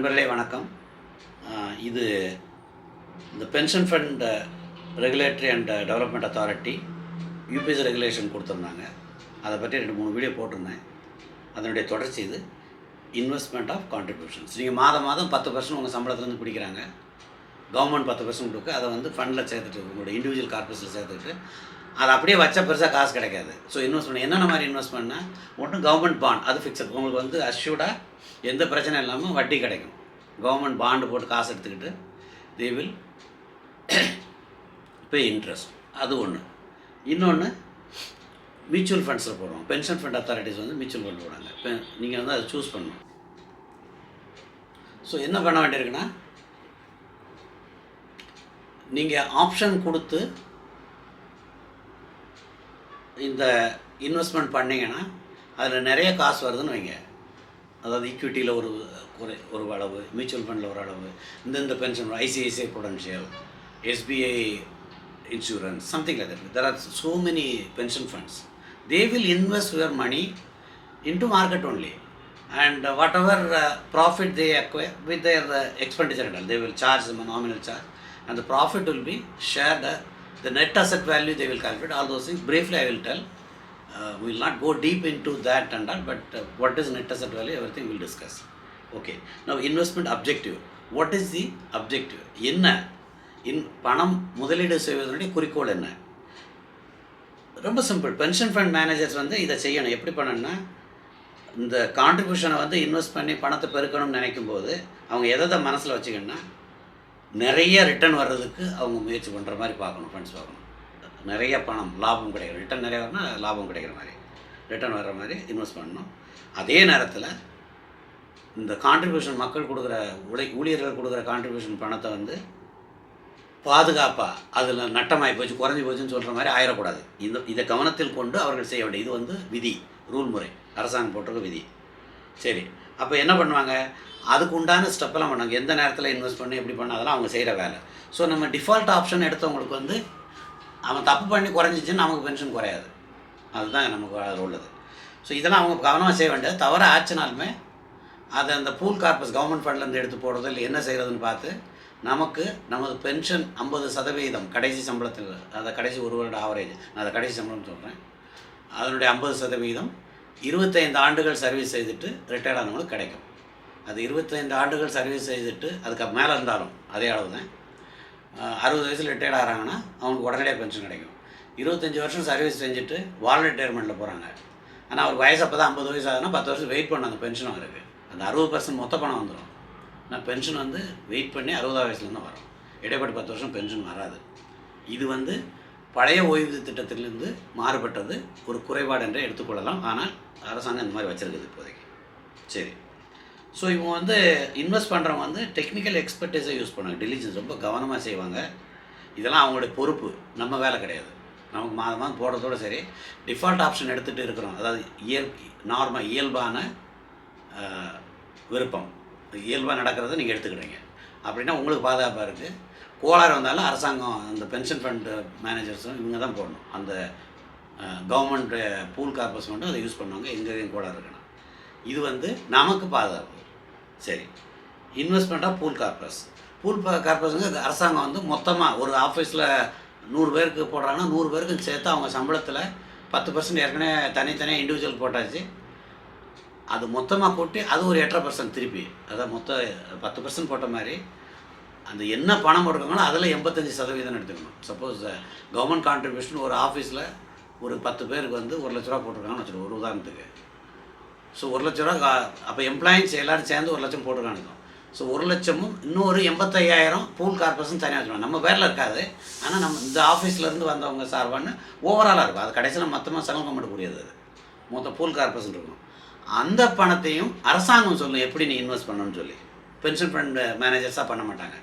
நண்பர்களே வணக்கம். இது இந்த pension fund regulatory and development authority UPS regulation கொடுத்துருந்தாங்க. அதை பற்றி ரெண்டு மூணு வீடியோ போட்டிருந்தேன். அதனுடைய தொடர்ச்சி இது. இன்வெஸ்ட்மெண்ட் ஆஃப் கான்ட்ரிபியூஷன்ஸ் நீங்கள் மாதம் மாதம் பத்து பர்சன்ட் உங்கள் சம்பளத்துலேருந்து பிடிக்கிறாங்க. கவர்மெண்ட் பத்து பர்சன்ட் கொடுக்க. அதை வந்து ஃபண்டில் சேர்த்துட்டு உங்களோட இண்டிவிஜுவல் கார்பஸில் சேர்த்துட்டு அதை அப்படியே வச்ச பெருசாக காசு கிடைக்காது. ஸோ இன்வெஸ்ட்மெண்ட் என்னென்ன மாதிரி இன்வெஸ்ட்மெண்ட்னா ஒன்று கவர்மெண்ட் பாண்ட் அது ஃபிக்ஸட் உங்களுக்கு வந்து அஷ்யூர்டாக எந்த பிரச்சனை இல்லாமல் வட்டி கிடைக்கும். கவர்மெண்ட் பாண்டு போட்டு காசு எடுத்துக்கிட்டு தே வில் பே இன்ட்ரெஸ்ட் அது ஒன்று இன்னொன்று மியூச்சுவல் ஃபண்ட்ஸில் போடுவோம் பென்ஷன் ஃபண்ட் அத்தாரிட்டிஸ் வந்து மியூச்சுவல் ஃபண்ட் போடுறாங்க இப்போ நீங்கள் வந்து அதை சூஸ் பண்ணணும். ஸோ என்ன பண்ண வேண்டியிருக்குன்னா நீங்கள் ஆப்ஷன் கொடுத்து இந்த இன்வெஸ்ட்மெண்ட் பண்ணிங்கன்னா அதில் நிறைய காசு வருதுன்னு வைங்க. அதாவது ஈக்விட்டியில் ஒரு குறை ஒரு அளவு மியூச்சுவல் ஃபண்டில் ஒரு அளவு இந்தந்த pension ICICI prudential SBI insurance something like that there are so many pension funds they will invest your money into market only and whatever uh, profit they acquire with their uh, expenditure and all, they will charge them a nominal charge and the profit will be shared uh, the net asset value they will calculate all those things briefly i will tell Uh, we will not go deep into that and all but uh, what is net asset value everything we'll discuss. Okay. Now investment objective. What is the objective? என்ன? இன் பணம் முதலீடு செய்வதனுடைய குறிக்கோள் என்ன? ரொம்ப simple pension fund managers வந்து இதை செய்யணும். எப்படி பண்ணணும்னா இந்த கான்ட்ரிபியூஷனை வந்து இன்வெஸ்ட் பண்ணி பணத்தை பெருக்கணும்னு நினைக்கும் போது அவங்க எதை மனசில் வச்சுக்கணும்னா நிறைய ரிட்டர்ன் வர்றதுக்கு அவங்க முயற்சி பண்ணுற மாதிரி பார்க்கணும் ஃபண்ட்ஸ் பார்க்கணும். நிறைய பணம் லாபம் கிடைக்கும் ரிட்டர்ன் நிறைய வரணும் லாபம் கிடைக்கிற மாதிரி. ரிட்டர்ன் வர்ற மாதிரி இன்வெஸ்ட் பண்ணணும். அதே நேரத்தில் இந்த கான்ட்ரிபியூஷன் மக்கள் கொடுக்குற உழை ஊழியர்கள் கொடுக்குற கான்ட்ரிபியூஷன் பணத்தை வந்து பாதுகாப்பாக அதில் நட்டமாகி போச்சு குறைஞ்சி போச்சுன்னு சொல்கிற மாதிரி ஆயிடக்கூடாது இந்த இதை கவனத்தில் கொண்டு அவர்கள் செய்ய வேண்டிய இது வந்து விதி ரூல் முறை. அரசாங்கம் போட்டிருக்க விதி. சரி. அப்போ என்ன பண்ணுவாங்க? அதுக்கு உண்டான ஸ்டெப்பெல்லாம் பண்ணாங்க எந்த நேரத்தில் இன்வெஸ்ட் பண்ணி எப்படி பண்ண அதெல்லாம் அவங்க செய்கிற வேலை. ஸோ நம்ம டிஃபால்ட் ஆப்ஷன் எடுத்தவங்களுக்கு வந்து அவன் தப்பு பண்ணி குறைஞ்சிச்சின்னு நமக்கு பென்ஷன் குறையாது. அதுதான் நமக்கு அதில் உள்ளது. ஸோ இதெல்லாம் அவங்க கவனமாக செய்ய வேண்டியது. தவிர ஆச்சுனாலுமே அதை அந்த பூல் கார்பஸ் கவர்மெண்ட் ஃபண்ட்லேருந்து எடுத்து போடுறது இல்லை என்ன செய்கிறதுன்னு பார்த்து நமக்கு நமது பென்ஷன் ஐம்பது சதவீதம் கடைசி சம்பளத்தில் அதை கடைசி ஒரு வருட ஆவரேஜ் நான் அதை கடைசி சம்பளம் சொல்கிறேன் அதனுடைய ஐம்பது சதவீதம் இருபத்தைந்து ஆண்டுகள் சர்வீஸ் செய்துட்டு ரிட்டையர்ட் ஆனவங்களுக்கு கிடைக்கும். அது இருபத்தைந்து ஆண்டுகள் சர்வீஸ் செய்துட்டு அதுக்கு மேலே இருந்தாலும் அதே அளவு தான் அறுபது வயசில் ரிட்டையர்ட் ஆகிறாங்கன்னா அவங்களுக்கு உடனடியாக பென்ஷன் கிடைக்கும். இருபத்தஞ்சி வருஷம் சர்வீஸ் செஞ்சுட்டு வால் ரிட்டையர்மெண்ட்டில் போகிறாங்க ஆனால் அவர் வயசு அப்போ தான் ஐம்பது வயசு ஆகுதுன்னா பத்து வருஷம் வெயிட் பண்ண அந்த பென்ஷன் அவருக்கு. அந்த அறுபது பர்சன்ட் மொத்த பணம் வந்துடும் ஆனால் பென்ஷன் வந்து வெயிட் பண்ணி அறுபதாம் வயசுலேருந்து வரும். இடைப்பட்ட பத்து வருஷம் பென்ஷன் வராது. இது வந்து பழைய ஓய்வு திட்டத்திலிருந்து மாறுபட்டது ஒரு குறைபாடு என்றே எடுத்துக்கொள்ளலாம். ஆனால் அரசாங்கம் இந்த மாதிரி வச்சுருக்குது இப்போதைக்கு. சரி. ஸோ இவங்க வந்து இன்வெஸ்ட் பண்ணுறவங்க வந்து டெக்னிக்கல் எக்ஸ்பர்டைஸை யூஸ் பண்ணுவாங்க. டெலிஜென்ஸ் ரொம்ப கவனமாக செய்வாங்க. இதெல்லாம் அவங்களுடைய பொறுப்பு. நம்ம வேலை கிடையாது. நமக்கு மாதம் மாதம் போடுறதோட சரி. டிஃபால்ட் ஆப்ஷன் எடுத்துகிட்டு இருக்கிறோம். அதாவது இயல் நார்மல் இயல்பான விருப்பம். இயல்பாக நடக்கிறத நீங்கள் எடுத்துக்கிறீங்க. அப்படின்னா உங்களுக்கு பாதுகாப்பாக இருக்குது கோளாறு வந்தாலும் அரசாங்கம் அந்த பென்ஷன் ஃபண்ட் மேனேஜர்ஸும் இவங்க தான் போடணும். அந்த கவர்மெண்ட் பூல் கார்பஸ் மட்டும் அதை யூஸ் பண்ணுவாங்க. எங்கேயும் கோளாறு இருக்கணும் இது வந்து நமக்கு பாதுகாப்பு. சரி. இன்வெஸ்ட்மெண்ட்டாக பூல் கார்பஸ் பூல் கார்பரேஷனுக்கு அரசாங்கம் வந்து மொத்தமாக ஒரு ஆஃபீஸில் நூறு பேருக்கு போடுறாங்கன்னா நூறு பேருக்கு சேர்த்து அவங்க சம்பளத்தில் பத்து பர்சன்ட் ஏற்கனவே தனித்தனியாக இண்டிவிஜுவல் போட்டாச்சு. அது மொத்தமாக போட்டு அது ஒரு எட்டரை பர்சன்ட் திருப்பி. அதான் மொத்த பத்து பர்சன்ட் போட்ட மாதிரி அந்த என்ன பணம் போட்டிருக்காங்களோ அதில் எண்பத்தஞ்சு சதவீதம் எடுத்துக்கணும். சப்போஸ் கவர்மெண்ட் கான்ட்ரிபியூஷன் ஒரு ஆஃபீஸில் ஒரு பத்து பேருக்கு வந்து ஒரு லட்ச ரூபா போட்டிருக்காங்கன்னு வச்சுருக்கோம் ஒரு உதாரணத்துக்கு. ஸோ ஒரு லட்ச ரூபா அப்போ எம்ப்ளாயின்ஸ் எல்லாரும் சேர்ந்து ஒரு லட்சம் போட்டிருக்கானுங்க ஸோ ஒரு லட்சமும் இன்னொரு எண்பத்தையாயிரம் பூல் கார்பஸும் தனியாக வச்சுருவாங்க நம்ம பேரில் இருக்காது. ஆனால் நம்ம இந்த ஆஃபீஸ்லேருந்து வந்தவங்க சார்பான்னு ஓவராலாக இருக்கும். அது கடைசியில் மொத்தமாக செலவு பண்ணக்கூடியது அது. மொத்த பூல் கார்பஸ் இருக்கும். அந்த பணத்தையும் அரசாங்கம் சொல்லும் எப்படி நீ இன்வெஸ்ட் பண்ணணும்னு சொல்லி. பென்ஷன் ஃபண்ட் மேனேஜர்ஸாக பண்ண மாட்டாங்க.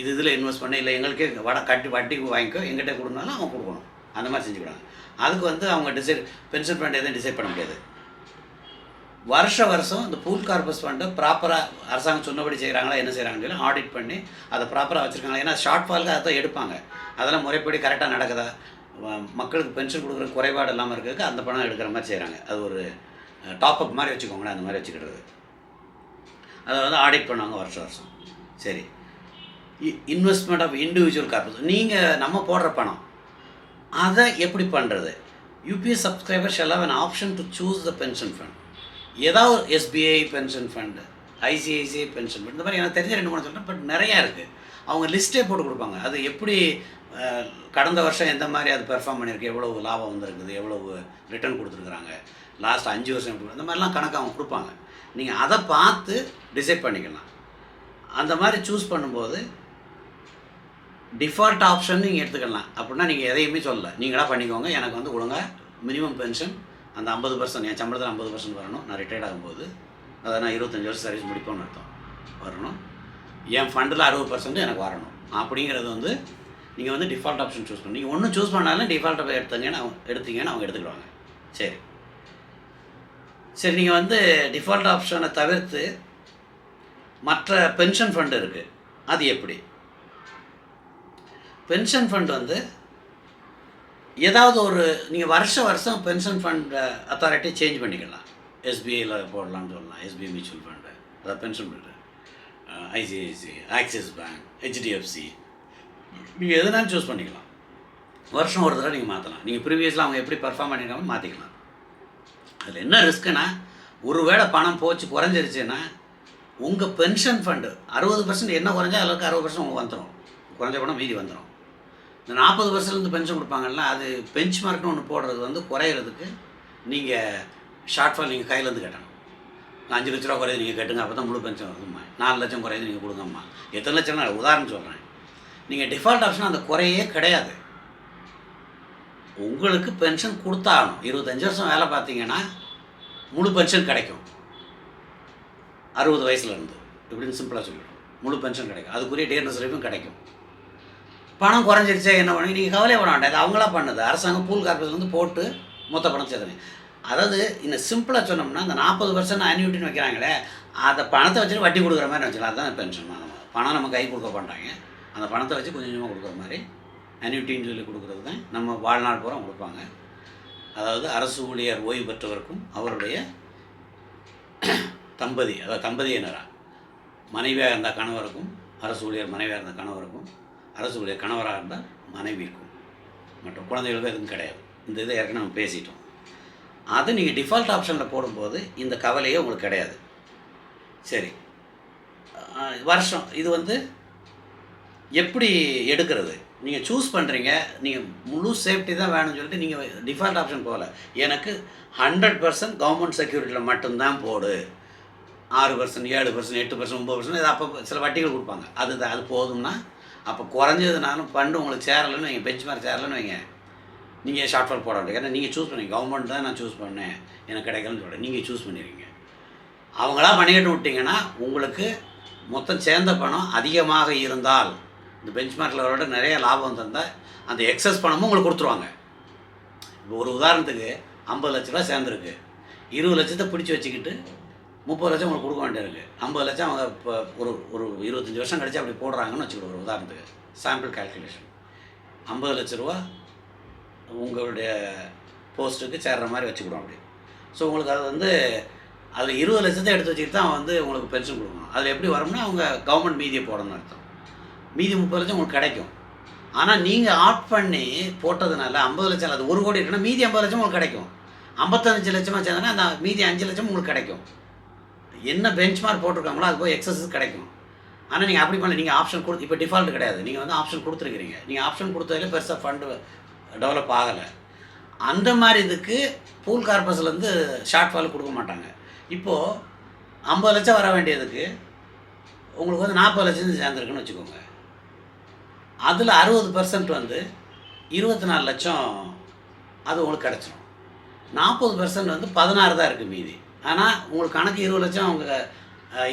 இது இதில் இன்வெஸ்ட் பண்ண இல்லை எங்களுக்கே வட கட்டி வட்டிக்கு வாங்கிக்கோ எங்கிட்ட கொடுனாலும் அவங்க கொடுக்கணும். அந்த மாதிரி செஞ்சுக்கிறாங்க. அதுக்கு வந்து அவங்க டிசைட் பென்ஷன் ஃபண்ட் எதுவும் டிசைட் பண்ண முடியாது. வருஷ வருஷம் இந்த பூல் கார்பஸ் ஃபண்டை ப்ராப்பராக அரசாங்கம் சொன்னபடி செய்கிறாங்களா என்ன செய்கிறாங்கன்னு சொல்லி ஆடிட் பண்ணி அதை ப்ராப்பராக வச்சுருக்காங்க ஏன்னா ஷார்ட் ஃபாலுக்கு அதை தான் எடுப்பாங்க. அதெல்லாம் முறைப்படி கரெக்டாக நடக்குதா? மக்களுக்கு பென்ஷன் கொடுக்குற குறைபாடு இல்லாமல் இருக்கிறதுக்கு அந்த பணம் எடுக்கிற மாதிரி செய்கிறாங்க அது ஒரு டாப்அப் மாதிரி வச்சுக்கோங்களேன் அந்த மாதிரி வச்சுக்கிறது. அதை வந்து ஆடிட் பண்ணுவாங்க வருஷம் வருஷம். சரி. இன்வெஸ்ட்மெண்ட் ஆஃப் இண்டிவிஜுவல் கார்பஸ் நீங்கள் நம்ம போடுற பணம். அதை எப்படி பண்ணுறது யூபிஎஸ் சப்ஸ்கிரைபர்ஸ் எல்லாம் option to choose the pension fund ஏதாவது SBI pension fund ICICI pension fund இந்த மாதிரி எனக்கு தெரிஞ்ச ரெண்டு மூணு சொல்கிறேன் பட் நிறையா இருக்குது அவங்க லிஸ்ட்டே போட்டு கொடுப்பாங்க. அது எப்படி கடந்த வருஷம் எந்த மாதிரி அது பெர்ஃபார்ம் பண்ணியிருக்கு எவ்வளவு லாபம் வந்திருக்குது எவ்வளவு ரிட்டர்ன் கொடுத்துருக்குறாங்க லாஸ்ட் அஞ்சு வருஷம் எப்படி இந்த மாதிரிலாம் கணக்கு அவங்க கொடுப்பாங்க. நீங்கள் அதை பார்த்து டிசைட் பண்ணிக்கலாம். அந்த மாதிரி சூஸ் பண்ணும்போது டிஃபால்ட் ஆப்ஷன் நீங்கள் எடுத்துக்கலாம். அப்படின்னா நீங்கள் எதையுமே சொல்லலை. நீங்களாக பண்ணிக்கோங்க. எனக்கு வந்து ஒழுங்காக மினிமம் பென்ஷன் அந்த ஐம்பது பர்சன்ட் என் சம்பளத்தில் ஐம்பது பர்சன்ட் வரணும். நான் ரிட்டையர்ட் ஆகும்போது அதை நான் இருபத்தஞ்சி வருஷம் சர்வீஸ் முடிப்போம்னு அர்த்தம். வரணும். என் ஃபண்டில் அறுபது பர்சன்ட் எனக்கு வரணும். அப்படிங்கிறது வந்து நீங்கள் வந்து டிஃபால்ட் ஆப்ஷன் சூஸ் பண்ணி நீங்கள் ஒன்றும் சூஸ் பண்ணாலும் டிஃபால்ட்டை எடுத்தீங்கன்னு அவங்க எடுத்தீங்கன்னு அவங்க எடுத்துக்கிடுவாங்க. சரி. சரி நீங்கள் வந்து டிஃபால்ட் ஆப்ஷனை தவிர்த்து மற்ற பென்ஷன் ஃபண்டு இருக்குது அது எப்படி? பென்ஷன் ஃபண்ட் வந்து ஏதாவது ஒரு நீங்கள் வருஷ வருஷம் பென்ஷன் ஃபண்ட் அத்தாரிட்டி சேஞ்ச் பண்ணிக்கலாம். எஸ்பிஐயில் போடலாம்னு சொல்லலாம். எஸ்பிஐ மியூச்சுவல் ஃபண்டு அதாவது pension fund ICICI axis bank HDFC நீங்கள் எதுனாலும் சூஸ் பண்ணிக்கலாம். வருஷம் ஒரு தடவை நீங்கள் மாற்றலாம் நீங்கள் ப்ரீவியஸில் அவங்க எப்படி பர்ஃபார்ம் பண்ணியிருக்காங்க மாற்றிக்கலாம் அதில் என்ன ரிஸ்க்குன்னா ஒருவேளை பணம் போச்சு குறைஞ்சிருச்சுன்னா உங்கள் பென்ஷன் ஃபண்டு அறுபது பர்சன்ட் என்ன குறைஞ்சா அளவுக்கு அறுபது பர்சன்ட் உங்களுக்கு வந்துடும் குறைஞ்ச பணம் மீதி வந்துடும் இந்த நாற்பது வருஷத்துலேருந்து பென்ஷன் கொடுப்பாங்கல்ல அது பெஞ்ச் மார்க்னு ஒன்று போடுறது வந்து குறையிறதுக்கு நீங்கள் ஷார்ட் ஃபால் நீங்கள் கையிலேருந்து கட்டணும். அஞ்சு லட்ச ரூபா குறையுது நீங்கள் கட்டுங்க அப்போ தான் முழு பென்ஷன் வருதும்மா. நாலு லட்சம் குறையுது நீங்கள் கொடுங்கம்மா. எத்தனை லட்சம் நான் உதாரணம் சொல்கிறேன் நீங்கள் டிஃபால்ட் ஆப்ஷன் அந்த குறையே கிடையாது. உங்களுக்கு பென்ஷன் கொடுத்தாகணும். இருபத்தஞ்சி வருஷம் வேலை பார்த்தீங்கன்னா முழு பென்ஷன் கிடைக்கும். அறுபது வயசுலேருந்து இப்படின்னு சிம்பிளாக சொல்லிடும் முழு பென்ஷன் கிடைக்கும். அதுக்குரிய டேர்னஸ் லைஃபும் கிடைக்கும். பணம் குறைஞ்சிருச்சே என்ன பண்ணி? நீங்கள் கவலையே பண்ண வேண்டாம். இது அவங்களா பண்ணது. அரசாங்கம் பூல் வந்து போட்டு மொத்த பணம் சேர்த்துங்க அதாவது இன்னும் சிம்பிளாக சொன்னோம்னா அந்த நாற்பது பர்சன்ட் அன்யூட்டின்னு வைக்கிறாங்களே அதை பணத்தை வச்சுட்டு வட்டி கொடுக்குற மாதிரி வச்சுக்கலாம். அதுதான் பென்ஷன் நம்ம பணம் நம்ம கை கொடுக்க பண்ணுறாங்க அந்த பணத்தை வச்சு கொஞ்சம் கொஞ்சமாக கொடுக்குற மாதிரி அன்யூட்டின்னு சொல்லி கொடுக்குறது தான் நம்ம வாழ்நாள் பூரா கொடுப்பாங்க. அதாவது அரசு ஊழியர் ஓய்வு பெற்றவருக்கும் அவருடைய தம்பதி அதாவது தம்பதியினராக மனைவியாக இருந்த கணவருக்கும் அரசு ஊழியர் மனைவியாக இருந்த கணவருக்கும் அரசுடைய கணவராக இருந்தால் மனைவிக்கும். மற்றும் குழந்தைகளுக்கும் எதுவும் கிடையாது. இந்த இதை ஏற்கனவே நம்ம பேசிட்டோம். அது நீங்கள் டிஃபால்ட் ஆப்ஷனில் போடும்போது இந்த கவலையே உங்களுக்கு கிடையாது. சரி. வருஷம். இது வந்து எப்படி எடுக்கிறது? நீங்கள் சூஸ் பண்ணுறீங்க நீங்கள் முழு சேஃப்டி தான் வேணும்னு சொல்லிட்டு நீங்கள் டிஃபால்ட் ஆப்ஷன் போகல. எனக்கு ஹண்ட்ரட் பர்சன்ட் கவர்மெண்ட் செக்யூரிட்டியில் மட்டும்தான் போடு. ஆறு பர்சன்ட் ஏழு பர்சன்ட் எட்டு பர்சன்ட் ஒம்பது பர்சன்ட் இது அப்போ சில வட்டிகள் கொடுப்பாங்க. அது அது போதும்னா அப்போ குறைஞ்சதுனாலும் ஃபண்டு உங்களுக்கு சேரலைன்னு வைங்க பெஞ்ச் மார்க் சேரலைன்னு வைங்க. நீங்கள் ஷார்ட் ஃபால் போட முடியாது ஏன்னா நீங்கள் சூஸ் பண்ணீங்க கவர்மெண்ட் தான் நான் சூஸ் பண்ணேன். எனக்கு கிடைக்கலன்னு சொல்கிறேன் நீங்கள் சூஸ் பண்ணிடுவீங்க அவங்களாம் பண்ணிக்கிட்டு விட்டிங்கன்னா உங்களுக்கு மொத்தம் சேர்ந்த பணம் அதிகமாக இருந்தால் இந்த பெஞ்ச் மார்க்கில் விட நிறைய லாபம் தந்தால் அந்த எக்ஸஸ் பணமும் உங்களுக்கு கொடுத்துருவாங்க. இப்போ ஒரு உதாரணத்துக்கு ஐம்பது லட்ச ரூபா சேர்ந்துருக்கு. இருபது லட்சத்தை பிடிச்சி வச்சுக்கிட்டு முப்பது லட்சம் உங்களுக்கு கொடுக்க வேண்டியிருக்கு. ஐம்பது லட்சம் அவங்க இப்போ ஒரு ஒரு இருபத்தஞ்சி வருஷம் கழிச்சு அப்படி போடுறாங்கன்னு வச்சுக்கோ ஒரு உதாரணத்துக்கு. சாம்பிள் கால்குலேஷன் ஐம்பது லட்ச ரூபா உங்களுடைய போஸ்ட்டுக்கு சேர்ற மாதிரி வச்சுக்கிடும் அப்படி. ஸோ உங்களுக்கு அது வந்து அதில் இருபது லட்சத்தை எடுத்து வச்சுட்டு தான் வந்து உங்களுக்கு பென்ஷன் கொடுக்கணும். அதில் எப்படி வரும்னா அவங்க கவர்மெண்ட் மீதியை போடணும்னு அர்த்தம். மீதி முப்பது லட்சம் உங்களுக்கு கிடைக்கும். ஆனால் நீங்கள் ஆட் பண்ணி போட்டதுனால ஐம்பது லட்சம் அது ஒரு கோடி இருக்குன்னா மீதி ஐம்பது லட்சம் உங்களுக்கு கிடைக்கும். ஐம்பத்தஞ்சு லட்சமாக சேர்ந்தனா அந்த மீதி அஞ்சு லட்சம் உங்களுக்கு கிடைக்கும். என்ன பெஞ்ச் மார்க் போட்டிருக்காங்களோ அது போய் எக்ஸசைஸ் கிடைக்கும். ஆனால் நீங்கள் அப்படி பண்ணல. நீங்கள் ஆப்ஷன் கொடு இப்போ டிஃபால்ட் கிடையாது. நீங்கள் வந்து ஆப்ஷன் கொடுத்துருக்கிறீங்க. நீங்கள் ஆப்ஷன் கொடுத்ததில் பெருசாக ஃபண்டு டெவலப் ஆகலை. அந்த மாதிரி இதுக்கு பூல் கார்பஸ்லேருந்து ஷார்ட் ஃபால் கொடுக்க மாட்டாங்க. இப்போது ஐம்பது லட்சம் வர வேண்டியதுக்கு உங்களுக்கு வந்து நாற்பது லட்சம் சேர்ந்துருக்குன்னு வச்சுக்கோங்க. அதில் அறுபது பர்சன்ட் வந்து இருபத்தி நாலு லட்சம் அது உங்களுக்கு கிடச்சிரும். நாற்பது பர்சன்ட் வந்து பதினாறு தான் இருக்குது மீதி. ஆனால் உங்களுக்கு கணக்கு இருபது லட்சம் அவங்க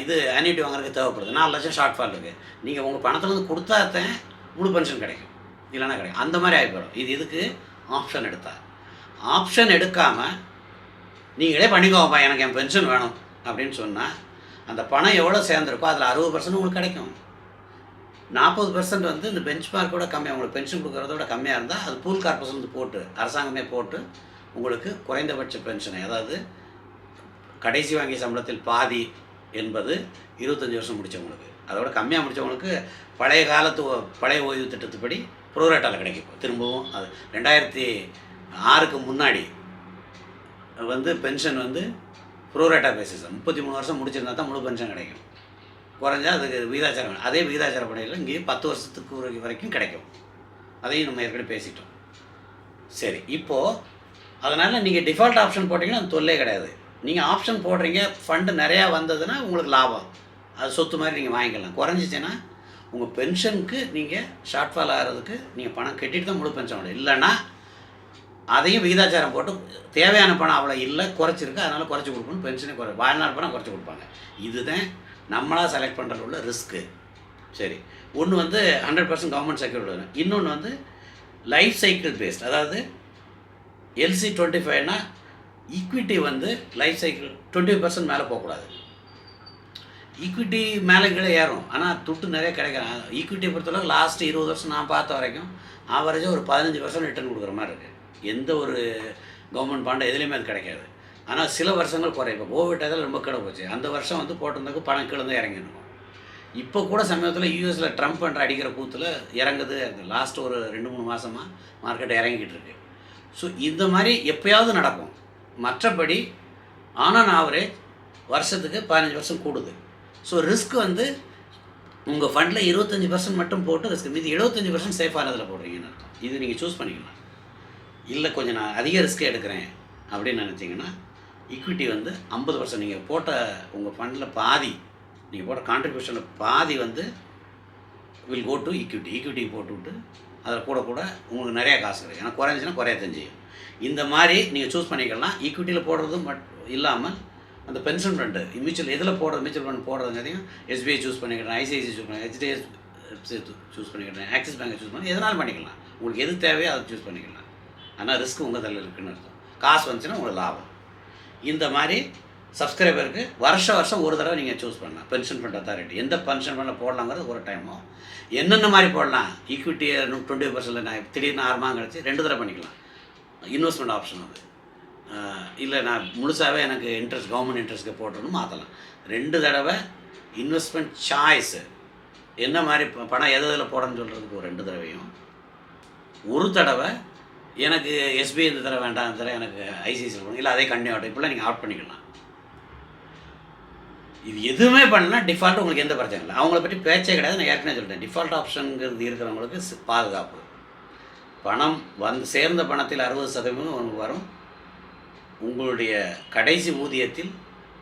இது அன்னிட்டி வாங்குறதுக்கு தேவைப்படுது. நாலு லட்சம் ஷார்ட் ஃபால் இருக்குது நீங்கள் உங்கள் பணத்துலேருந்து கொடுத்தாத்தான் முழு பென்ஷன் கிடைக்கும். இல்லைன்னா கிடைக்கும் அந்த மாதிரி ஆகிப்போம் இது இதுக்கு ஆப்ஷன் எடுத்தா. ஆப்ஷன் எடுக்காமல் நீங்களே பண்ணிக்கோப்பா எனக்கு என் பென்ஷன் வேணும் அப்படின்னு சொன்னால் அந்த பணம் எவ்வளோ சேர்ந்துருக்கோ அதில் அறுபது பர்சன்ட் உங்களுக்கு கிடைக்கும். நாற்பது பர்சன்ட் வந்து இந்த பெஞ்ச் மார்க்கோட கம்மியாக உங்களுக்கு பென்ஷன் கொடுக்குறத விட கம்மியாக இருந்தால் அது பூல் கார்பரேஷன் போட்டு அரசாங்கமே போட்டு உங்களுக்கு குறைந்தபட்ச பென்ஷனை அதாவது கடைசி வாங்கிய சம்பளத்தில் பாதி என்பது இருபத்தஞ்சி வருஷம் முடித்தவங்களுக்கு அதோட கம்மியாக முடித்தவங்களுக்கு பழைய காலத்து ஓ- பழைய ஓய்வு திட்டத்துப்படி ப்ரோரேட்டாவில் கிடைக்கும். திரும்பவும் அது ரெண்டாயிரத்தி ஆறுக்கு முன்னாடி வந்து பென்ஷன் வந்து ப்ரோரேட்டா பேசிஸ் முப்பத்தி மூணு வருஷம் முடிச்சிருந்தா தான் முழு பென்ஷன் கிடைக்கும். குறைஞ்சா அதுக்கு விகிதாச்சாரம். அதே விகிதாச்சார படையில் இங்கேயும் பத்து வருஷத்துக்கு வரைக்கும் கிடைக்கும். அதையும் நம்ம ஏற்கனவே பேசிட்டோம். சரி இப்போது அதனால் நீங்கள் டிஃபால்ட் ஆப்ஷன் போட்டிங்கன்னா அது தொல்லே கிடையாது. நீங்கள் ஆப்ஷன் போடுறீங்க ஃபண்டு நிறையா வந்ததுன்னா உங்களுக்கு லாபம். அது சொத்து மாதிரி நீங்கள் வாங்கிக்கலாம். குறைஞ்சிச்சின்னா உங்கள் பென்ஷனுக்கு நீங்கள் ஷார்ட் ஃபால் ஆகிறதுக்கு நீங்கள் பணம் கட்டிட்டு தான் முழு பென்ஷன் முடியும் இல்லைன்னா அதையும் விகிதாச்சாரம் போட்டு தேவையான பணம் அவ்வளோ இல்லை குறைச்சிருக்கு அதனால் குறைச்சி கொடுக்கணும். பென்ஷனே குறை வாழ்நாள் பணம் குறைச்சி கொடுப்பாங்க. இதுதான் நம்மளாக செலக்ட் பண்ணுறது உள்ள ரிஸ்க்கு சரி. ஒன்று வந்து ஹண்ட்ரட் பர்சன்ட் கவர்மெண்ட் செக்யூரிட்டி இன்னொன்று வந்து லைஃப் சைக்கிள் பேஸ்ட் அதாவது எல்சி டுவெண்ட்டி ஃபைவ்னால் ஈக்விட்டி வந்து லைஃப் சைக்கிள் டுவெண்ட்டி பர்சன்ட் மேலே போகக்கூடாது. ஈக்விட்டி மேலே கீழே ஏறும். ஆனால் துட்டு நிறைய கிடைக்கிறேன் ஈக்விட்டியை பொறுத்தளவுக்கு லாஸ்ட் இருபது வருஷம் நான் பார்த்த வரைக்கும் ஆவரேஜாக ஒரு பதினஞ்சு பர்சன்ட் ரிட்டர்ன் கொடுக்குற மாதிரி இருக்குது எந்த ஒரு கவர்மெண்ட் பாண்டை எதுலேயுமே அது கிடைக்காது. ஆனால் சில வருஷங்கள் குறையும். இப்போ கோவிட் அதில் ரொம்ப கீழே போச்சு. அந்த வருஷம் வந்து போட்டிருந்தக்கு பணம் கீழே தான் இறங்கிருக்கும் இப்போ கூட சமயத்தில் யூஎஸில் ட்ரம்ப் என்ற அடிக்கிற கூத்தில் இறங்குது. அந்த லாஸ்ட் ஒரு ரெண்டு மூணு மாதமாக மார்க்கெட் இறங்கிக்கிட்டு இருக்கு. ஸோ இந்த மாதிரி எப்பயாவது நடக்கும். மற்றபடி ஆன் ஆவரேஜ் வருஷத்துக்கு பதினஞ்சு வருஷம் கூடுது. ஸோ ரிஸ்க் வந்து உங்கள் ஃபண்டில் இருபத்தஞ்சி பர்சன்ட் மட்டும் போட்டு ரிஸ்க் மீதி எழுபத்தஞ்சி பர்சன்ட் சேஃபானதில் போடுறீங்கன்னு அர்த்தம். இது நீங்கள் சூஸ் பண்ணிக்கலாம். இல்லை கொஞ்சம் நான் அதிக ரிஸ்க் எடுக்கிறேன் அப்படின்னு நினச்சிங்கன்னா ஈக்விட்டி வந்து ஐம்பது பர்சன்ட் நீங்கள் போட்ட உங்கள் ஃபண்டில் பாதி நீங்கள் போட்ட கான்ட்ரிபியூஷனில் பாதி வந்து will go to equity equity போட்டுவிட்டு அதில் கூட கூட உங்களுக்கு நிறையா காசு கிடைக்கும். ஏன்னா குறைஞ்சின்னா குறைய செய்யும். இந்த மாதிரி நீங்கள் சூஸ் பண்ணிக்கலாம். ஈக்விட்டியில் போடுறதும் பட் இல்லாமல் அந்த பென்ஷன் ஃபண்டு மியூச்சுவல் எதில் போடுறது மியூச்சுவல் ஃபண்ட் போடுறதுங்கிறதையும் எஸ்பிஐ சூஸ் பண்ணிக்கிறேன் ஐசிஐசி சூஸ் பண்ணி ஹெச்டிஎஃப்சி சூஸ் பண்ணிக்கிறேன் ஆக்சிஸ் பேங்கை சூஸ் பண்ணி எதனாலும் பண்ணிக்கலாம். உங்களுக்கு எது தேவையோ அதை சூஸ் பண்ணிக்கலாம். ஆனால் ரிஸ்க் உங்கள் தலையில் இருக்குன்னு அர்த்தம். காசு வந்துச்சுன்னா உங்களுக்கு லாபம். இந்த மாதிரி சப்ஸ்கிரைபருக்கு வருஷம் வருஷம் ஒரு தடவை நீங்கள் சூஸ் பண்ணலாம். பென்ஷன் ஃபண்ட் அத்தாரிட்டி எந்த பென்ஷன் ஃபண்டில் போடலாங்கிறது ஒரு டைமோ என்னென்ன மாதிரி போடலாம்? ஈக்விட்டி டுவெண்ட்டி பர்சன்ட் நான் திடீர்னு ஆறு மாதம் கழிச்சு ரெண்டு தடவை பண்ணிக்கலாம். இன்வெஸ்ட்மெண்ட் ஆப்ஷன் அது. இல்லை நான் முழுசாகவே எனக்கு இன்ட்ரெஸ்ட் கவர்மெண்ட் இன்ட்ரெஸ்ட்க்கு போட்டணும் மாற்றலாம் ரெண்டு தடவை இன்வெஸ்ட்மெண்ட் சாய்ஸு என்ன மாதிரி ப- பணம் எது எதில் போடணும்னு சொல்கிறதுக்கு ஒரு ரெண்டு தடவையும். ஒரு தடவை எனக்கு எஸ்பிஐ இந்த தடவை வேண்டாம் இந்த தடவை எனக்கு ஐசிஐசி போகணும் இல்லை அதே கண்டினியூ ஆகட்டும். இப்படிலாம் நீங்கள் ஆட் பண்ணிக்கலாம். இது எதுவுமே பண்ணால் டிஃபால்ட் உங்களுக்கு எந்த பிரச்சனை இல்லை. அவங்கள பற்றி பேச்சே கிடையாது. நான் ஏற்கனவே சொல்லிட்டேன். டிஃபால்ட் ஆப்ஷனுங்கிறது இருக்கிறவங்களுக்கு பாதுகாப்பு. பணம் வந்து சேர்ந்த பணத்தில் அறுபது சதவீதம் உங்களுக்கு வரும். உங்களுடைய கடைசி ஊதியத்தில்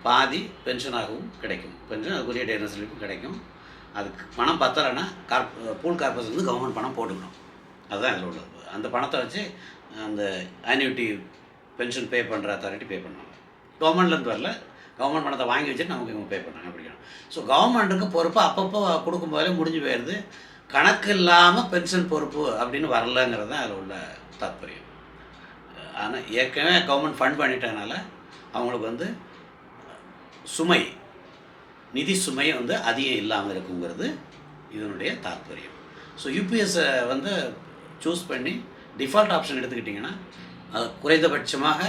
பாதி பென்ஷனாகவும் கிடைக்கும். பென்ஷன் அதுக்குரிய டேனஸ் ஸ்லிப்பும் கிடைக்கும். அதுக்கு பணம் பத்தலைன்னா கார்ப் பூல் கார்பரேஷன் வந்து கவர்மெண்ட் பணம் போட்டுக்கணும். அதுதான் இதில் உள்ளது. அந்த பணத்தை வச்சு அந்த ஆன்யூட்டி பென்ஷன் பே பண்ணுற அத்தாரிட்டி பே பண்ணுவாங்க. கவர்மெண்ட்லேருந்து வரல. கவர்மெண்ட் பணத்தை வாங்கி வச்சுட்டு நமக்கு இவங்க பே பண்ணாங்க அப்படிங்கிறோம் ஸோ கவர்மெண்ட்டுக்கு பொறுப்பு அப்பப்போ கொடுக்கும் போதே முடிஞ்சு போயிடுது கணக்கு இல்லாமல் பென்ஷன் பொறுப்பு அப்படின்னு வரலங்கிறது தான் அதில் உள்ள தாத்பரியம். ஆனால் ஏற்கனவே கவர்மெண்ட் ஃபண்ட் பண்ணிட்டதுனால அவங்களுக்கு வந்து சுமை நிதி சுமை வந்து அதிகம் இல்லாமல் இருக்குங்கிறது இதனுடைய தாற்பயம் ஸோ யூபிஎஸ்ஸை வந்து சூஸ் பண்ணி டிஃபால்ட் ஆப்ஷன் எடுத்துக்கிட்டிங்கன்னா அது குறைந்தபட்சமாக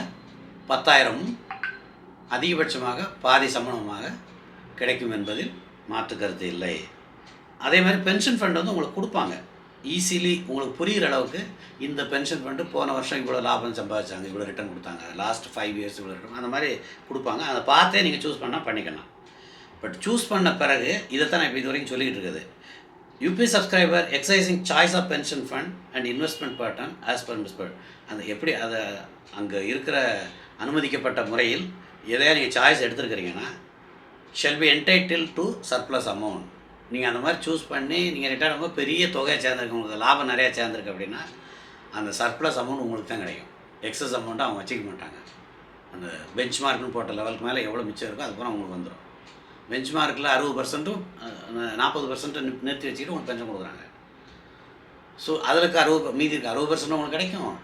பத்தாயிரமும் அதிகபட்சமாக பாதி சம்பளமாக கிடைக்கும் என்பதில் மாற்று கருத்து இல்லை. அதே மாதிரி பென்ஷன் ஃபண்ட் வந்து உங்களுக்கு கொடுப்பாங்க. ஈஸிலி உங்களுக்கு புரிகிற அளவுக்கு இந்த பென்ஷன் ஃபண்டு போன வருஷம் இவ்வளோ லாபம் சம்பாதிச்சாங்க இவ்வளோ ரிட்டர்ன் கொடுத்தாங்க. லாஸ்ட் ஃபைவ் இயர்ஸ் இவ்வளோ ரிட்டர்ன் அந்த மாதிரி கொடுப்பாங்க. அதை பார்த்தே நீங்கள் சூஸ் பண்ணால் பண்ணிக்கலாம். பட் சூஸ் பண்ண பிறகு இதைத்தான் நான் இப்போ இது வரைக்கும் சொல்லிக்கிட்டு இருக்குது. UP subscriber exercising choice of pension fund and investment pattern as per மிஸ்பர் அந்த எப்படி அதை அங்கே இருக்கிற அனுமதிக்கப்பட்ட முறையில் எதையா நீங்கள் choice எடுத்துருக்கிறீங்கன்னா shall be entitled to surplus amount நீங்கள் அந்த மாதிரி சூஸ் பண்ணி நீங்கள் ரிட்டர்ன் ரொம்ப பெரிய தொகையை சேர்ந்துருக்கு உங்களுக்கு லாபம் நிறையா சேர்ந்துருக்கு அப்படின்னா அந்த சர்ப்ளஸ் அமௌண்ட் உங்களுக்கு தான் கிடைக்கும். எக்ஸஸ் அமௌண்ட்டை அவங்க வச்சுக்க மாட்டாங்க. அந்த பெஞ்ச் மார்க்னு போட்ட லெவலுக்கு மேலே எவ்வளோ மிச்சம் இருக்கோ அதுக்கப்புறம் அவங்களுக்கு வந்துடும் பெஞ்ச் மார்க்கில் அறுபது பர்சன்ட்டும் நாற்பது பர்சன்ட்டு நிறுத்தி வச்சுக்கிட்டு உங்களுக்கு பென்ஷன் கொடுக்குறாங்க. ஸோ அதில் அறுபது மீதி இருக்க அறுபது பர்சன்ட் உங்களுக்கு கிடைக்கும்.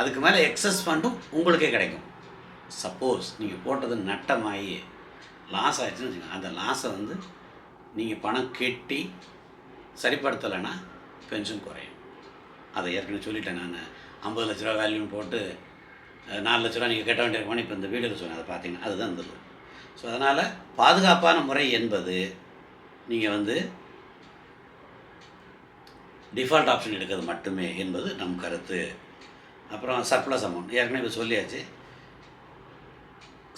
அதுக்கு மேலே எக்ஸஸ் ஃபண்டும் உங்களுக்கே கிடைக்கும். சப்போஸ் நீங்கள் போட்டது நட்டமாகி லாஸ் ஆகிடுச்சுன்னு வச்சுக்கோங்க. அந்த லாஸை வந்து நீங்கள் பணம் கெட்டி சரிப்படுத்தலைன்னா பென்ஷன் குறையும். அதை ஏற்கனவே சொல்லிட்டேன் நான். ஐம்பது லட்ச ரூபா வேல்யூன்னு போட்டு நாலு லட்ச ரூபா நீங்கள் கட்ட வேண்டிய பணம் இப்போ இந்த வீடியோவில் சொன்னேன். அதை பார்த்தீங்கன்னா அதுதான் இந்த ஸோ அதனால் பாதுகாப்பான முறை என்பது நீங்கள் வந்து டிஃபால்ட் ஆப்ஷன் எடுக்கிறது மட்டுமே என்பது நம் கருத்து. அப்புறம் சர்ப்ளஸ் அமௌண்ட் ஏற்கனவே இப்போ சொல்லியாச்சு.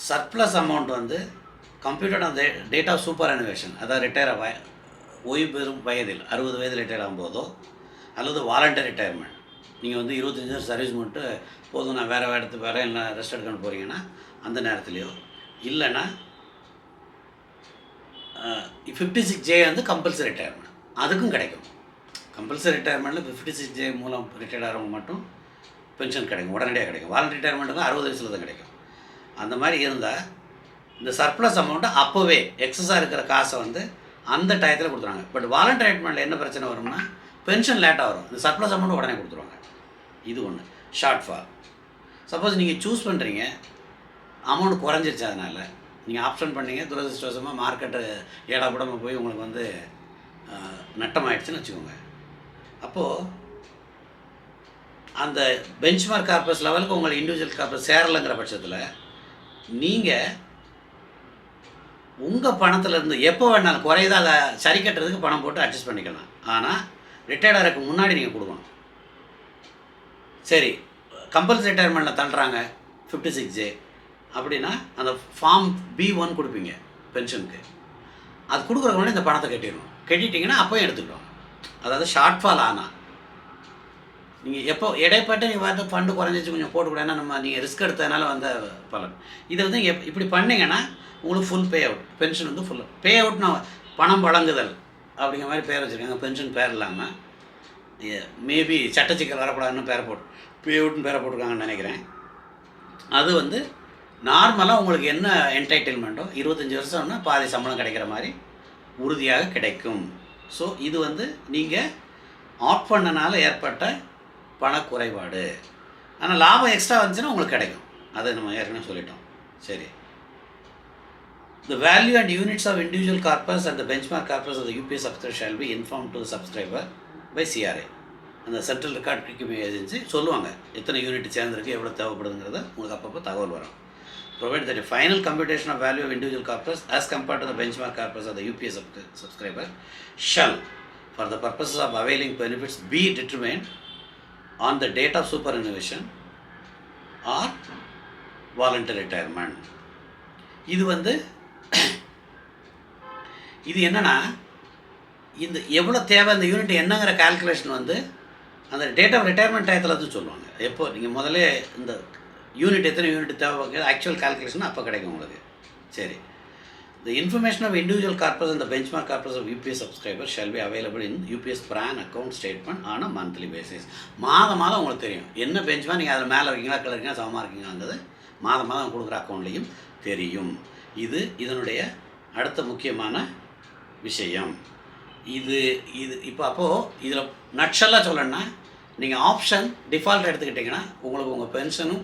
சர்ப்ளஸ் அமௌண்ட் வந்து கம்ப்யூட்டர் அந்த டேட் ஆஃப் சூப்பர் அனிவேஷன் அதாவது ரிட்டையர் வய ஓய்வு பெறும் வயதில் அறுபது வயதில் ரிட்டையர் ஆகும்போதோ அல்லது வாலண்டரி ரிட்டையர்மெண்ட் நீங்கள் வந்து இருபத்தஞ்சி வருஷம் சர்வீஸ் மட்டும் போதும் நான் வேறு இடத்துக்கு வேறு இல்லை ரெஸ்ட் எடுக்கணும் போகிறீங்கன்னா அந்த நேரத்துலையோ. இல்லைன்னா ஃபிஃப்டி சிக்ஸ் ஜே வந்து கம்பல்சரி ரிட்டையர்மெண்ட் அதுக்கும் கிடைக்கும். கம்பல்சரி ரிட்டையர்மெண்ட்டில் ஃபிஃப்டி சிக்ஸ் ஜே மூலம் ரிட்டையர்ட் ஆகிறவங்க மட்டும் பென்ஷன் கிடைக்கும் உடனடியாக கிடைக்கும். வாலண்டரி ரிட்டையர்மெண்ட் தான் அறுபது வயசில் தான் கிடைக்கும். அந்த மாதிரி இருந்தால் இந்த சர்ப்ளஸ் அமௌண்ட்டை அப்போவே எக்ஸஸாக இருக்கிற காசை வந்து அந்த டயத்தில் கொடுத்துருவாங்க. பட் வாலண்ட் ரிட்டையர்மெண்ட்டில் என்ன பிரச்சனை வரும்னா பென்ஷன் லேட்டாக வரும். இந்த சர்ப்ளஸ் அமௌண்ட் உடனே கொடுத்துருவாங்க. இது ஒன்று ஷார்ட் ஃபால் சப்போஸ் நீங்கள் சூஸ் பண்ணுறீங்க அமௌண்ட் குறைஞ்சிருச்சு அதனால். நீங்கள் ஆப்ஷன் பண்ணீங்க துரதிருஷ்டவசமாக மார்க்கெட்டு ஏடா போய் உங்களுக்கு வந்து நட்டமாயிடுச்சுன்னு வச்சுக்கோங்க. அப்போது அந்த பெஞ்ச்மார்க் கார்பஸ் லெவலுக்கு உங்களை இண்டிவிஜுவல் கார்பஸ் சேரலைங்கிற பட்சத்தில் நீங்கள் உங்கள் பணத்துலேருந்து எப்போ வேணாலும் குறையுதோ அதை சரி கட்டுறதுக்கு பணம் போட்டு அட்ஜஸ்ட் பண்ணிக்கலாம். ஆனால் ரிட்டையர்ட் ஆகிறதுக்கு முன்னாடி நீங்கள் கொடுக்கணும். சரி கம்பல்சரி ரிட்டையர்மெண்ட்டில் தள்ளுறாங்க ஃபிஃப்டி சிக்ஸ் ஜே அப்படின்னா அந்த ஃபார்ம் பி ஒன் கொடுப்பீங்க பென்ஷனுக்கு அது கொடுக்குறவங்க இந்த பணத்தை கட்டிடணும். கட்டிட்டீங்கன்னா அப்போயும் எடுத்துக்கிட்டோம் அதாவது ஷார்ட் ஃபால் ஆனால் நீங்கள் எப்போ இடைப்பட்டு நீங்கள் பார்த்து ஃபண்டு குறைஞ்சிச்சு கொஞ்சம் போட்டுக்கூட ஏன்னா நம்ம நீங்கள் ரிஸ்க் எடுத்ததுனால வந்த பலன். இதை வந்து எப் இப்படி பண்ணிங்கன்னா உங்களுக்கு ஃபுல் பே அவுட் பென்ஷன் வந்து ஃபுல் பே அவுட்னா பணம் வழங்குதல் அப்படிங்கிற மாதிரி பேர் வச்சுருக்காங்க. பென்ஷன் பேர் இல்லாமல் மேபி சட்டச்சிக்கல் வரக்கூடாதுன்னு பேரை போட்டு பே அவுட்னு பேரை போட்டிருக்காங்கன்னு நினைக்கிறேன். அது வந்து நார்மலாக உங்களுக்கு என்ன என்டைட்டில்மெண்ட்டோ இருபத்தஞ்சி வருஷம்னா பாதி சம்பளம் கிடைக்கிற மாதிரி உறுதியாக கிடைக்கும். ஸோ இது வந்து நீங்கள் ஆட் பண்ணனால ஏற்பட்ட பணக்குறைபாடு ஆனால் லாபம் எக்ஸ்ட்ரா வந்துச்சுன்னா உங்களுக்கு கிடைக்கும் அதை நம்ம ஏற்கனவே சொல்லிட்டோம் சரி the value and units of individual corpus and the benchmark corpus of the UPA subscriber shall be informed to the subscriber by அந்த சென்ட்ரல் ரெக்கார்ட் கிரிக்கிங் ஏஜென்சி சொல்லுவாங்க எத்தனை யூனிட் சேர்ந்துருக்கு எவ்வளோ தேவைப்படுதுங்கிறத உங்களுக்கு அப்பப்போ தகவல் வரும் provide that final computation of value of individual corpus as compared to the benchmark corpus of the UPA subscriber shall for the purposes of availing benefits be determined on the date of superannuation or voluntary retirement. இது வந்து இது என்னென்னா இந்த எவ்வளோ தேவை இந்த unit என்னங்கிற calculation வந்து அந்த டேட் ஆஃப் ரிட்டையர்மெண்ட் டயத்தில் தான் சொல்லுவாங்க. எப்போ நீங்கள் முதல்ல இந்த யூனிட் எத்தனை யூனிட் தேவை ஆக்சுவல் கால்குலேஷன் அப்போ கிடைக்கும் உங்களுக்கு. சரி. The information of individual corpus and the benchmark corpus of UPS subscribers shall be available in UPS PRAN account statement on a monthly basis. மாதம் மாதம் உங்களுக்கு தெரியும். என்ன பெஞ்ச்மார்க் நீங்கள் அதில் மேலே இருக்கீங்களா கீழே இருக்கீங்களா சமமாக இருக்கீங்களாங்கிறது மாதம் மாதம் கொடுக்குற அக்கௌண்ட்லேயும் தெரியும். இது இதனுடைய அடுத்த முக்கியமான விஷயம். இது இது இப்போ அப்போது இதில் நட்சலாக சொல்லணும்னா நீங்கள் ஆப்ஷன் டிஃபால்ட் எடுத்துக்கிட்டிங்கன்னா உங்களுக்கு உங்கள் பென்ஷனும்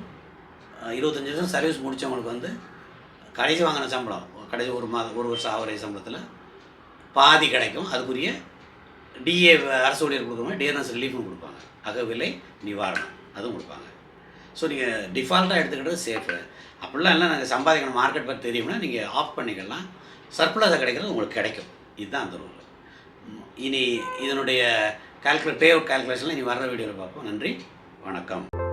இருபத்தஞ்சி இருபத்தஞ்சு வருஷம் சர்வீஸ் முடித்தவங்களுக்கு வந்து கடைசி வாங்கின சம்பளம் கடைசி ஒரு மாதம் ஒரு வருஷம் ஆவரேஜ் சம்பளத்தில். பாதி கிடைக்கும். அதுக்குரிய டிஏ அரசு ஊழியர் கொடுக்குறோம் டிஎன்எஸ் ரிலீஃபும் கொடுப்பாங்க. அகவிலை நிவாரணம். அதுவும் கொடுப்பாங்க. ஸோ நீங்கள் டிஃபால்ட்டாக எடுத்துக்கிட்டது சேஃபு அப்படிலாம் இல்லை. நாங்கள் சம்பாதிக்கணும். மார்க்கெட் பற்றி தெரியும்னா நீங்கள் ஆஃப் பண்ணிக்கலாம். சர்ப்ளஸாக கிடைக்கிறது உங்களுக்கு கிடைக்கும். இதுதான் அந்த ரூல் இனி இதனுடைய கால்குலேட் பே அவுட் கால்குலேஷனில் இனி வர்ற வீடியோவில் பார்ப்போம். நன்றி. வணக்கம்.